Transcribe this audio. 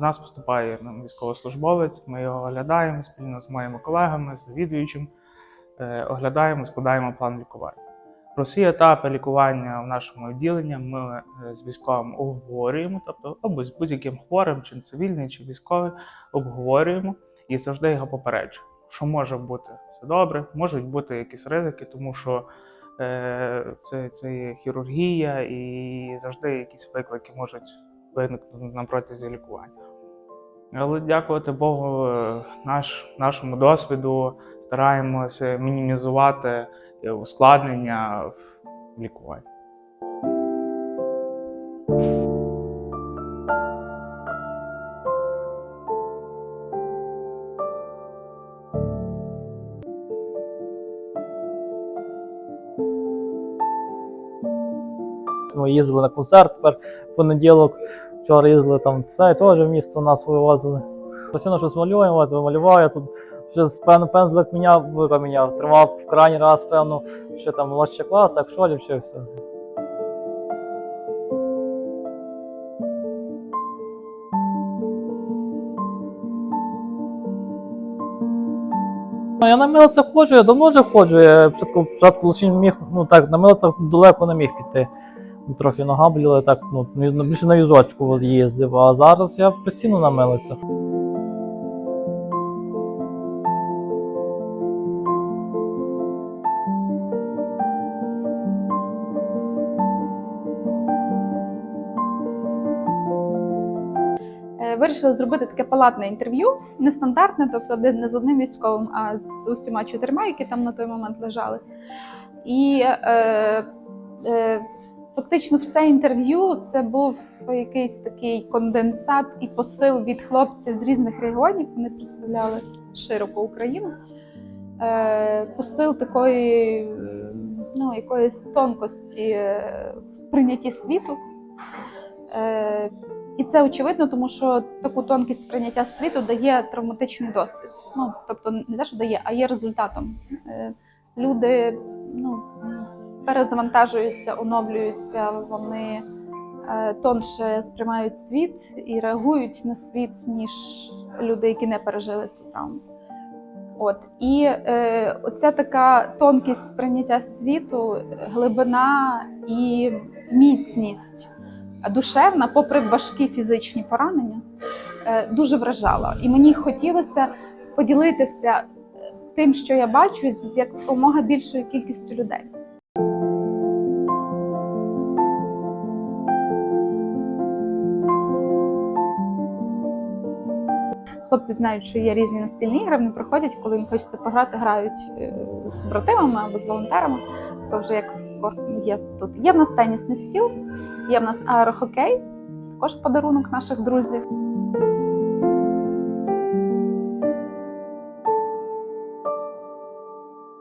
Нас поступає ну, військовослужбовець, ми його оглядаємо спільно з моїми колегами, з завідуючим, е, оглядаємо, складаємо план лікування. Про всі етапи лікування в нашому відділенні ми е, з військовим обговорюємо, тобто або з будь-яким хворим, чи цивільний, чи військовий, обговорюємо і завжди його попереджуємо, що може бути все добре, можуть бути якісь ризики, тому що е, це, це є хірургія і завжди якісь виклики можуть виникнути на протязі лікування. Але дякувати Богу, е, наш, нашому досвіду стараємося мінімізувати е, ускладнення в лікуванні. Ми їздили на концерт тепер понеділок. Вчора їздили там це теж місто нас вивозили. Постійно щось малюємо, вималював. Я тут вже певно пензлик міняв, поміняв, тримав в крайній раз, певно, ще там молодший клас, як в школі вчився. Ну, я на милицях ходжу, я давно вже ходжу. Я спочатку, спочатку лише міг, ну так, на милицях далеко не міг піти. Трохи нога боліла, так, ну, більше на візочку їздив, а зараз я постійно на милицях. Е, Вирішили зробити таке палатне інтерв'ю, нестандартне, тобто не з одним військовим, а з усіма чотирма, які там на той момент лежали. І е, е, фактично все інтерв'ю це був якийсь такий конденсат і посил від хлопців з різних регіонів. Вони представляли широко Україну. Е, посил такої ну, якоїсь тонкості е, в сприйнятті світу. Е, і це очевидно, тому що таку тонкість сприйняття світу дає травматичний досвід. Ну тобто не те, що дає, а є результатом. Люди ну, перезавантажуються, оновлюються, вони е, тонше сприймають світ і реагують на світ, ніж люди, які не пережили цю травму. От і е, оця така тонкість сприйняття світу, глибина і міцність душевна, попри важкі фізичні поранення, е, дуже вражала. І мені хотілося поділитися е, тим, що я бачу, з якомога більшою кількістю людей. Хлопці знають, що є різні настільні ігри, вони приходять, коли їм хочеться пограти, грають е, з побратимами або з волонтерами. Хто вже як є тут. Є в нас тенісний стіл, є в нас аерохокей, це також подарунок наших друзів.